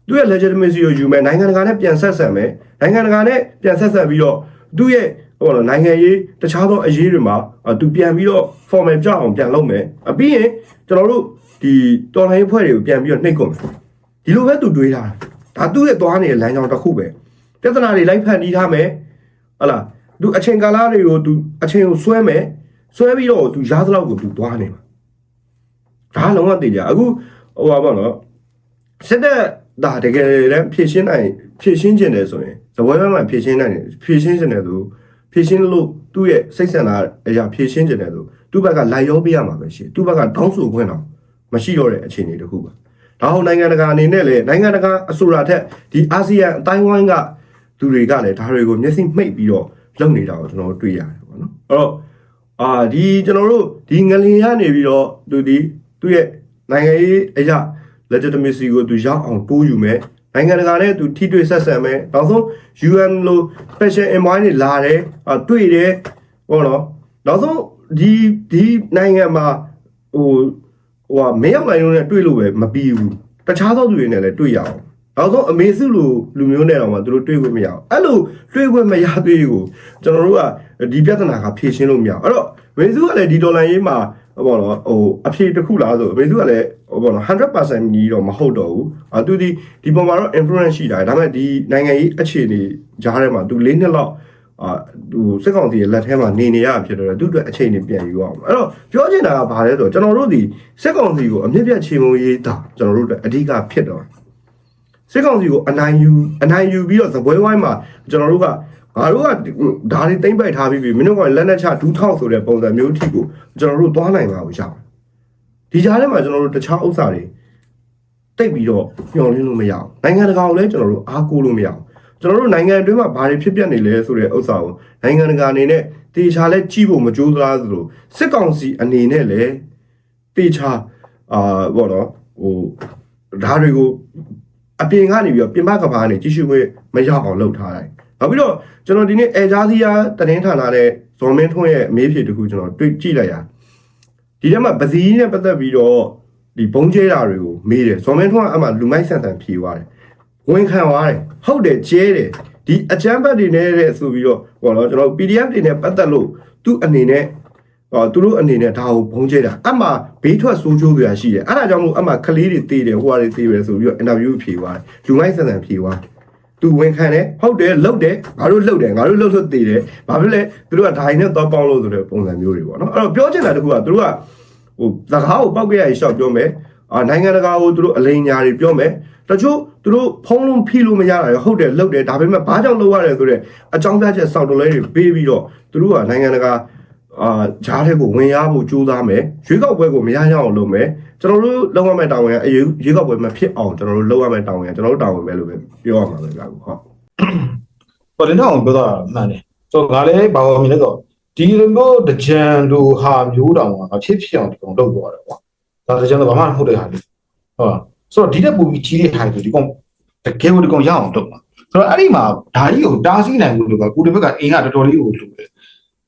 သူ့ရဲ့ legitimacy ကိုယူမယ်နိုင်ငံတကာနဲ့ပြန်ဆက်ဆံမယ်နိုင်ငံတကာနဲ့ပြန်ဆက်ဆံပြီးတော့သူ့ရဲ့ဟိုလိုနိုင်ငံရေးတခြားသောအရေးတွေမှာသူပြန်ပြီးတော့ formal ပြအောင်ပြန်လုပ်မယ်အပြီးရင်ကျွန်တော်တို့ဒီတော်လိုင်းဖွဲ့တွေကိုပြန်ပြီးတော့နှိပ်ကုန်မယ်ဒီလိုပဲသူတွေးတာ ဒါသူ့ရဲ့သွားနေတဲ့လမ်းကြောင်းတစ်ခုပဲပြဿနာတွေလိုက်ဖန်တီးထားမယ်ဟုတ်လားသူအချိန်ကာလတွေကိုသူအချိန်ကိုဆွဲမယ်ဆွဲပြီးတော့သူရားသလောက်ကိုသူသွားနေမှာဒါလုံးဝတည်ကြအခုဟိုပါပေါ့နော်စစ်တပ်ဒါတကယ်တမ်းဖြည့်ရှင်းနိုင်ဖြည့်ရှင်းခြင်းတယ်ဆိုရင်ဇပွဲဘက်မှာဖြည့်ရှင်းနိုင်တယ်ဖြည့်ရှင်းခြင်းတယ်သူဖြည့်ရှင်းလို့သူ့ရဲ့စိတ်ဆန္ဒအရာဖြည့်ရှင်းခြင်းတယ်သူသူ့ဘက်ကလိုက်ရောပေးရမှာပဲရှိသူ့ဘက်ကတောင်းဆိုခွင့်တော့မရှိတော့တဲ့အခြေအနေတခုပါ ဒါဟုတ်နိုင်ငံတကာအနေနဲ့လည်းနိုင်ငံတကာအဆိုရာထက်ဒီအာဆီယံအတိုင်းဝိုင်းကသူတွေကလည်းဒါတွေကိုမျက်စိမှိတ်ပြီးတော့လုပ်နေတာကိုကျွန်တော်တို့တွေ့ရတယ်ပေါ့နော်အဲ့တော့အာဒီကျွန်တော်တို့ဒီငလင်ရနေပြီးတော့သူဒီသူ့ရဲ့နိုင်ငံရေးအရာ legitimacy ကိုသူရောက်အောင်တိုးယူမယ်နိုင်ငံတကာနဲ့သူထိတွေ့ဆက်ဆံမယ်နောက်ဆုံး UN လို့ special envoy တွေလာတယ်အတွေ့တယ်ဟောနော်နောက်ဆုံးဒီဒီနိုင်ငံမှာဟို ဟိုဟာမင်းရောက်နိုင်လို့နဲ့တွေ့လို့ပဲမပြီးဘူးတခြားသောသူတွေနဲ့လည်းတွေ့ရအောင်နောက်ဆုံးအမေစုလူလူမျိုးနဲ့တော့မှသူတို့တွေ့ခွင့်မရအောင်အဲ့လိုတွေ့ခွင့်မရသေးကိုကျွန်တော်တို့ကဒီပြဿနာကဖြေရှင်းလို့မရအောင်အဲ့တော့ဝင်းစုကလည်းဒီဒေါ်လာရေးမှာဘောနော်ဟိုအဖြေတစ်ခုလားဆိုဝင်းစုကလည်းဟိုဘောနော်100%ညီတော့မဟုတ်တော့ဘူးအတူဒီဒီပုံမှာတော့ influence ရှိတာဒါပေမဲ့ဒီနိုင်ငံရေးအခြေအနေကြားထဲမှာသူ၄နှစ်လောက် အာသူစစ်ကောင်စီရဲ့လက်ထဲမှာနေနေရဖြစ်တော့သူ့အတွက်အချိန်နေပြန်ယူအောင်အဲ့တော့ပြောချင်တာကဘာလဲဆိုတော့ကျွန်တော်တို့ဒီစစ်ကောင်စီကိုအမြင့်ပြတ်ချေမှုရေးတာကျွန်တော်တို့အတွက်အဓိကဖြစ်တော့စစ်ကောင်စီကိုအနိုင်ယူအနိုင်ယူပြီးတော့သပွဲဝိုင်းမှာကျွန်တော်တို့ကငါတို့ကဒါတွေတိမ့်ပိုက်ထားပြီးပြီမင်းတို့ကလက်နဲ့ချဒူးထောက်ဆိုတဲ့ပုံစံမျိုးထိကိုကျွန်တော်တို့သွားနိုင်မှာကိုရအောင်ဒီကြားထဲမှာကျွန်တော်တို့တခြားဥစ္စာတွေတိတ်ပြီးတော့ညှော်လင်းလို့မရအောင်နိုင်ငံတကာကိုလည်းကျွန်တော်တို့အားကိုးလို့မရအောင် ကျွန်တော်တို့နိုင်ငံအတွင်းမှာဘာတွေဖြစ်ပျက်နေလဲဆိုတဲ့ဥစ္စာကိုနိုင်ငံတကာအနေနဲ့တေချာလဲကြည့်ဖို့မကြိုးစားသလိုစစ်ကောင်စီအနေနဲ့လည်းတေချာအာဘောနော်ဟိုဓာတ်တွေကိုအပြင်ကနေပြီးတော့ပြင်ပကဘာကနေကြီးစုခွင့်မရအောင်လုပ်ထားတယ်နောက်ပြီးတော့ကျွန်တော်ဒီနေ့အဲဂျာစီယာတရင်ဌာနနဲ့ဇော်မင်းထွန်းရဲ့အမေးဖြေတခုကျွန်တော်တွေ့ကြည့်လိုက်ရဒီထဲမှာပစည်းနဲ့ပတ်သက်ပြီးတော့ဒီဘုံကျဲတာတွေကိုမေးတယ်ဇော်မင်းထွန်းကအမှလူမိုက်ဆန်ဆန်ဖြေသွားတယ် ဝန်ခံသွားတယ်ဟုတ်တယ်ကျဲတယ်ဒီအချမ်းဘတ်တွေနဲ့တဲ့ဆိုပြီးတော့ဟောတော့ကျွန်တော် PDF တွေနဲ့ပတ်သက်လို့သူ့အနေနဲ့ဟောသူတို့အနေနဲ့ဒါကိုဘုံကျဲတာအမှဘေးထွက်ဆိုးချိုးကြရရှိတယ်အဲ့ဒါကြောင့်မို့အမှကလေးတွေတေးတယ်ဟိုဟာတွေတေးတယ်ဆိုပြီးတော့ interview ဖြေသွားတယ်လူမိုက်ဆန်ဆန်ဖြေသွားတယ်သူဝန်ခံတယ်ဟုတ်တယ်လှုပ်တယ်ငါတို့လှုပ်တယ်ငါတို့လှုပ်လို့တည်တယ်ဘာဖြစ်လဲသူတို့ကဒါရင်းနဲ့တော့ပေါင်းလို့ဆိုတဲ့ပုံစံမျိုးတွေပေါ့နော်အဲ့တော့ပြောချင်တာတခုကသူတို့ကဟိုစကားကိုပောက်ကြရရှောက်ပြောမယ်အာနိုင်ငံတကာကိုသူတို့အလိန်ညာတွေပြောမယ် တချို့သူတို့ဖုံးလုံးဖိလို့မရတာရဟုတ်တယ်လှုပ်တယ်ဒါပေမဲ့ဘာကြောင့်လှုပ်ရတယ်ဆိုတော့အကြောင်းပြချက်စောက်တလဲတွေပေးပြီးတော့သူတို့ကနိုင်ငံတကာအာဂျားတဲ့ကိုဝင်ရဖို့ကြိုးစားမယ်ရွေးကောက်ပွဲကိုမရရအောင်လုပ်မယ်ကျွန်တော်တို့လုံရမယ့်တာဝန်ကအရေးရွေးကောက်ပွဲမဖြစ်အောင်ကျွန်တော်တို့လုံရမယ့်တာဝန်ကကျွန်တော်တို့တာဝန်ပဲလို့ပဲပြောရမှာပဲကြာဟုတ်ပေါ်တင်တော့ပြောတာမှန်တယ်ဆိုတော့ငါလည်းဘာလို့မြင်လဲဆိုတော့ဒီလိုမျိုးတကြံတို့ဟာမျိုးတောင်ကဖြစ်ဖြစ်အောင်ဒီကောင်လုပ်သွားတယ်ကွာဒါတကြံတော့ဘာမှမဟုတ်တဲ့ဟာလေဟုတ် ဆိုတော့ဒီတက်ပူပြီးကြီးတဲ့ဟာတွေဒီကောင်တကယ်ကိုဒီကောင်ရအောင်လုပ်မှာဆိုတော့အဲ့ဒီမှာဓာကြီးကိုတားဆီးနိုင်မှုလို့ကကိုဒီဘက်ကအင်ကတော်တော်လေးကိုလုပ်တယ်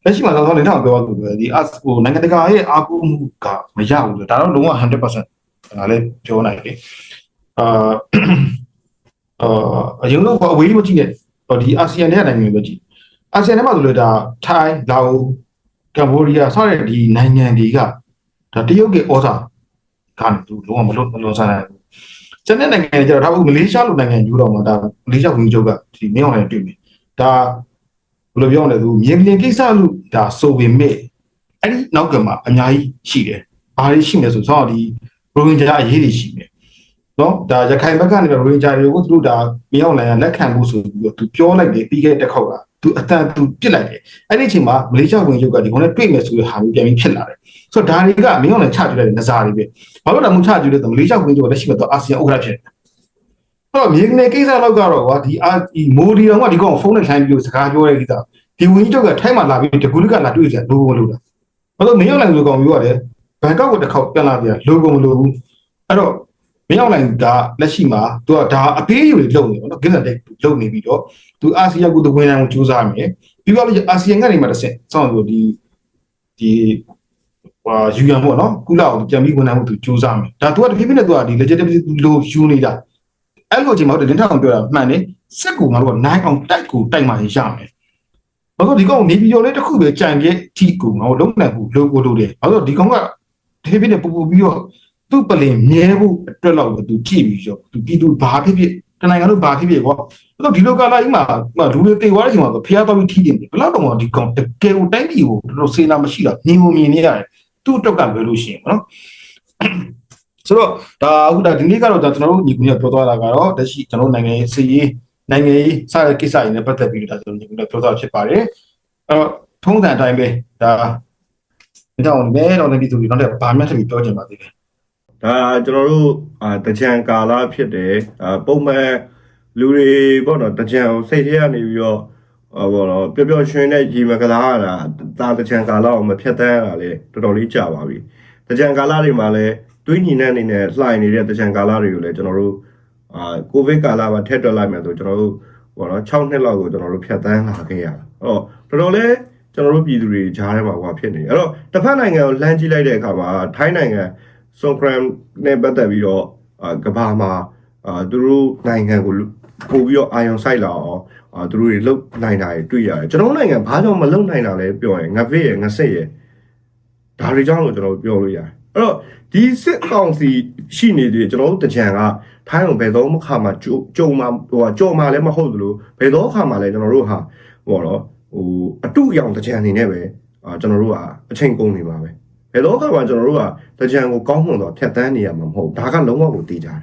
လက်ရှိမှာသောသောလေးထောင်ပြောသူပဲဒီအဟိုနိုင်ငံတကာရဲ့အာကူမှုကမရဘူးလို့ဒါတော့လုံးဝ100%ဒါလည်းပြောနိုင်တယ်အာအာအရင်ကတော့အဝေးကြီးမကြည့်နဲ့ဟိုဒီအာဆီယံရဲ့နိုင်ငံတွေပဲကြည့်အာဆီယံထဲမှာဆိုလို့ဒါထိုင်းလာအိုကမ္ဘောဒီးယားစတဲ့ဒီနိုင်ငံတွေကဒါတရုတ်ကဩဇာကနေသူလုံးဝမလွတ်မလွန်ဆန်းနိုင်ဘူး ကျန်တဲ့နိုင်ငံတွေကျတော့ဒါဘူးမလေးရှားလိုနိုင်ငံယူတော့မှာဒါမလေးရှားဝန်ကြီးချုပ်ကဒီမင်းအောင်လှိုင်တွေ့ပြီဒါဘယ်လိုပြောရလဲသူမြေပြင်ကိစ္စလို့ဒါဆိုပေမဲ့အဲ့ဒီနောက်ကမှာအများကြီးရှိတယ်ဘာတွေရှိမလဲဆိုတော့ဒီရိုဟင်ဂျာအရေးတွေရှိတယ်နော်ဒါရခိုင်ဘက်ကနေရိုဟင်ဂျာတွေကိုသူတို့ဒါမင်းအောင်လှိုင်ကလက်ခံဖို့ဆိုပြီးတော့သူပြောလိုက်တယ်ပြီးခဲ့တဲ့တစ်ခေါက်က သူအတန်သူပြစ်လိုက်တယ်အဲ့ဒီအချိန်မှာမလေးရှားဝန်ကြီးချုပ်ကဒီကောင်နဲ့တွေ့မယ်ဆိုတဲ့ဟာမျိုးပြန်ပြီးဖြစ်လာတယ်ဆိုတော့ဒါတွေကမင်းအောင်လှိုင်ချပြလိုက်တဲ့နဇာတွေပဲဘာလို့လဲမချပြလို့လဲမလေးရှားဝန်ကြီးချုပ်ကလက်ရှိမှာတော့အာဆီယံဥက္ကဋ္ဌဖြစ်တယ်အဲ့တော့မြေကနေကိစ္စတော့ကတော့ကွာဒီအာဒီမိုဒီတော်ကဒီကောင်ဖုန်းနဲ့ထိုင်းပြီးစကားပြောတဲ့ကိစ္စဒီဝန်ကြီးချုပ်ကထိုင်းမှာလာပြီးတကူလကလာတွေ့ကြလိုကုန်လို့တာဘာလို့မင်းအောင်လှိုင်လိုကောင်ပြောရတယ်ဘန်ကောက်ကတစ်ခေါက်ပြန်လာပြန်လိုကုန်မလိုဘူးအဲ့တော့ မင်းအောင်လှိုင်ကလက်ရှိမှာသူကဒါအပေးယူတွေလုပ်နေပေါ့နော်ကိစ္စတွေလုပ်နေပြီးတော့သူအာဆီယံကိုသူဝင်နိုင်အောင်ကြိုးစားမယ်ပြီးတော့အာဆီယံကနေမှတစ်ဆင့်စောင့်လို့ဒီဒီဟာယူရန်ပေါ့နော်ကုလာကိုပြန်ပြီးဝင်နိုင်မှုသူကြိုးစားမယ်ဒါသူကတဖြည်းဖြည်းနဲ့သူကဒီ legitimacy လိုယူနေတာအဲ့လိုအချိန်မှာတော့တင်ထောင်ပြောတာမှန်တယ်စက်ကူငါတို့ကနိုင်အောင်တိုက်ကိုတိုက်မှရမယ်ဘာလို့ဒီကောင်နေပြီးတော့လေတစ်ခုပဲကြံခဲ့ထိကိုငါတို့လုံးနိုင်ဘူးလိုကိုလိုတယ်ဘာလို့ဒီကောင်ကတဖြည်းဖြည်းနဲ့ပူပူပြီးတော့ သူ့ပလင်မြဲဖို့အတွက်တော့သူကြည့်ပြီးတော့သူပြည်သူဘာဖြစ်ဖြစ်တနိုင်ငံတို့ဘာဖြစ်ဖြစ်ကွာအဲ့တော့ဒီလိုကလာကြီးမှာလူတွေတေသွားတဲ့အချိန်မှာဖျားတော့ပြီးထိတယ်ဘယ်တော့တော့ဒီကောင်တကယ်ကိုတိုင်းပြည်ကိုတော်တော်စေနာမရှိတာညီမမြင်နေရတယ်သူ့အတွက်ကပြောလို့ရှိရင်နော်ဆိုတော့ဒါအခုဒါဒီနေ့ကတော့ကျွန်တော်တို့ညီကူကပြောသွားတာကတော့တရှိကျွန်တော်နိုင်ငံရေးစီရေးနိုင်ငံရေးစတဲ့ကိစ္စတွေနဲ့ပတ်သက်ပြီးတော့ဒါကျွန်တော်ညီကူကပြောသွားဖြစ်ပါတယ်အဲ့တော့ထုံးစံအတိုင်းပဲဒါဒါကြောင့်မဲတော်တဲ့ပြည်သူတွေတော့လည်းဘာမှထပ်ပြီးပြောချင်ပါသေးတယ် ဒါကျွန်တော်တို့အာတကြံကာလဖြစ်တယ်အာပုံမှန်လူတွေပေါ့နော်တကြံကိုစိတ်ထဲကနေပြီးတော့ဟောပေါ့နော်ပျော်ပျော်ရွှင်တဲ့ရီမကလားတာဒါတကြံကာလကိုမဖြတ်တန်းရတာလေတော်တော်လေးကြာပါပြီတကြံကာလတွေမှာလည်းတွေးညီတဲ့အနေနဲ့လှိုင်နေတဲ့တကြံကာလတွေကိုလည်းကျွန်တော်တို့အာကိုဗစ်ကာလမှာထည့်တွက်လိုက်မယ်ဆိုကျွန်တော်တို့ပေါ့နော်6နှစ်လောက်ကိုကျွန်တော်တို့ဖြတ်တန်းလာခဲ့ရတာအဲ့တော့တော်တော်လေးကျွန်တော်တို့ပြည်သူတွေကြားထဲမှာဟောဖြစ်နေအဲ့တော့တစ်ဖက်နိုင်ငံကိုလှမ်းကြည့်လိုက်တဲ့အခါမှာထိုင်းနိုင်ငံ ဆွန်ခရမ်နဲ့ပတ်သက်ပြီးတော့အာကဘာမှာအာသူတို့နိုင်ငံကိုပို့ပြီးတော့အာယုံဆိုင်လာအောင်အာသူတို့တွေလုတ်နိုင်တာတွေတွေ့ရတယ်ကျွန်တော်တို့နိုင်ငံဘာကြောင့်မလုတ်နိုင်တာလဲပြောရင်ငါဖစ်ရငါဆက်ရဒါတွေကြောင့်လို့ကျွန်တော်ပြောလို့ရတယ်အဲ့တော့ဒီစစ်ကောင်စီရှိနေသေးတယ်ကျွန်တော်တို့တကြံကထိုင်းအောင်ဘယ်တော့မှခါမှကြုံကြုံမှာဟိုကြော်မှာလည်းမဟုတ်သလိုဘယ်တော့ခါမှလည်းကျွန်တော်တို့ဟာဟိုတော့ဟိုအတုအယောင်တကြံအနေနဲ့ပဲအာကျွန်တော်တို့ကအချိန်ကုန်နေမှာပဲ ဘယ်တော့မှကျွန်တော်တို့ကတကြံကိုကောင်းမွန်တော့ဖြတ်တန်းနေရမှာမဟုတ်ဒါကလုံးဝကိုတည်ကြတယ်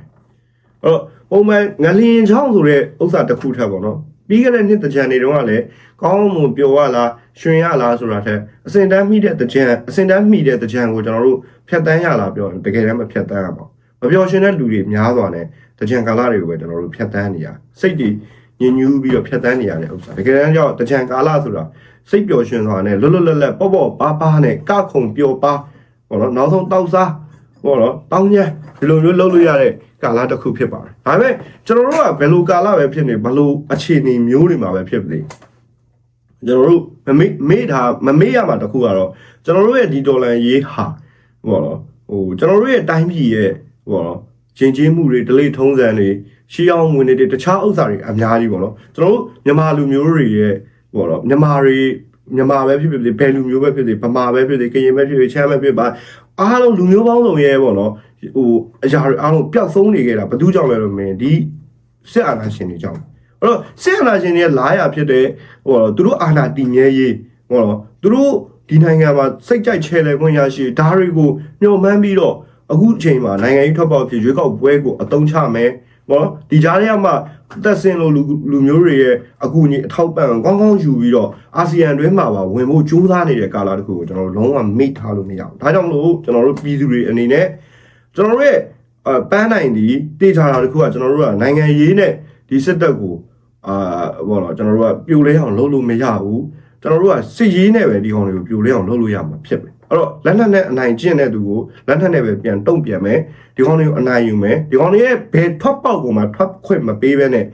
အဲ့တော့ပုံမှန်ငလျင်ချောင်းဆိုတဲ့ဥစ္စာတစ်ခုထက်ပေါ့နော်ပြီးခဲ့တဲ့နှစ်တကြံတွေတုန်းကလည်းကောင်းမွန်ပျော်ရလားရွှင်ရလားဆိုတာထက်အစင်တန်းမိတဲ့တကြံအစင်တန်းမိတဲ့တကြံကိုကျွန်တော်တို့ဖြတ်တန်းရလားပြောရင်တကယ်တမ်းမဖြတ်တန်းရပါဘူးမပျော်ရွှင်တဲ့လူတွေများစွာနဲ့တကြံကာလတွေကိုပဲကျွန်တော်တို့ဖြတ်တန်းနေရစိတ်တွေ ညင်ညူးပြီးတော့ဖြတ်တန်းနေရတဲ့ဥစ္စာတကယ်တမ်းကျတော့တကြံကာလဆိုတာစိတ်ပျော်ရွှင်စွာနဲ့လွတ်လွတ်လပ်လပ်ပေါ့ပေါ့ပါးပါးနဲ့ကခုံပျော်ပါးပေါ့နော်နောက်ဆုံးတောက်စားပေါ့နော်တောင်းညက်ဒီလိုမျိုးလုပ်လို့ရတဲ့ကာလတစ်ခုဖြစ်ပါတယ်ဒါပေမဲ့ကျွန်တော်တို့ကဘယ်လိုကာလပဲဖြစ်နေဘယ်လိုအခြေအနေမျိုးတွေမှာပဲဖြစ်ပါစေကျွန်တော်တို့မမေ့မေ့တာမမေ့ရမှာတစ်ခုကတော့ကျွန်တော်တို့ရဲ့ဒီဒေါ်လာရေးဟာပေါ့နော်ဟိုကျွန်တော်တို့ရဲ့တိုင်းပြည်ရဲ့ပေါ့နော်ချင်းချင်းမှုတွေဒလိထုံးစံတွေ ရှေးအောင်ဝင်နေတဲ့တခြားဥစ္စာတွေအများကြီးပေါ့နော်ကျွန်တော်တို့မြန်မာလူမျိုးတွေရဲ့ပေါ့နော်မြန်မာတွေမြန်မာပဲဖြစ်ဖြစ်ဘယ်လူမျိုးပဲဖြစ်ဖြစ်ဗမာပဲဖြစ်ဖြစ်ကရင်ပဲဖြစ်ဖြစ်ချမ်းပဲဖြစ်ပါအားလုံးလူမျိုးပေါင်းစုံရဲ့ပေါ့နော်ဟိုအရာတွေအားလုံးပျောက်ဆုံးနေခဲ့တာဘယ်သူကြောင့်လဲလို့မင်းဒီစစ်အာဏာရှင်တွေကြောင့်ဟအဲ့တော့စစ်အာဏာရှင်တွေလာရဖြစ်တဲ့ဟိုသူတို့အာဏာတည်မြဲရေးဟောသူတို့ဒီနိုင်ငံမှာစိတ်ကြိုက်ချဲလဲခွင့်ရရှိဒါတွေကိုညှို့မှန်းပြီးတော့အခုအချိန်မှာနိုင်ငံရေးထွက်ပေါက်ဖြစ်ရွေးကောက်ပွဲကိုအတုံးချမယ် ဟောဒီကြားထဲမှာသက်စင်လိုလူလူမျိုးတွေရဲ့အကူအညီအထောက်ပံ့ကောင်းကောင်းယူပြီးတော့အာဆီယံတွင်းမှာပါဝင်ဖို့ကြိုးစားနေတဲ့ကာလတစ်ခုကိုကျွန်တော်တို့လုံးဝမိတ်ထားလို့မရဘူးဒါကြောင့်မလို့ကျွန်တော်တို့ပြည်သူတွေအနေနဲ့ကျွန်တော်တို့ရဲ့အပန်းနိုင်ဒီတေချာတာတစ်ခုကကျွန်တော်တို့ကနိုင်ငံရေးနဲ့ဒီစစ်တပ်ကိုအာဘောတော့ကျွန်တော်တို့ကပြိုလဲအောင်လုပ်လို့မရဘူးကျွန်တော်တို့ကစစ်ရေးနဲ့ပဲဒီကောင်တွေကိုပြိုလဲအောင်လုပ်လို့ရမှာဖြစ်တယ် အဲ့တော့လက်နက်နဲ့အနိုင်ကျင့်တဲ့သူကိုလက်နက်နဲ့ပဲပြန်တုံ့ပြန်မယ်ဒီကောင်တွေကိုအနိုင်ယူမယ်ဒီကောင်တွေရဲ့ဘယ်ထွက်ပေါက်ကိုမှထွက်ခွင့်မပေးဘဲနဲ့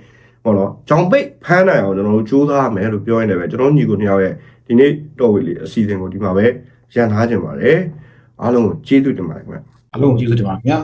ဟောတော့ကြောင်ပိတ်ဖမ်းနိုင်အောင်ကျွန်တော်တို့ကြိုးစားမယ်လို့ပြောရင်လည်းကျွန်တော်ညီကိုနှစ်ယောက်ရဲ့ဒီနေ့တော်ဝေးလေးအစီအစဉ်ကိုဒီမှာပဲရန်ထားကြပါတယ်အားလုံးကိုကျေးဇူးတင်ပါတယ်ခင်ဗျအလုံးကိုကျေးဇူးတင်ပါတယ်ခင်ဗျာ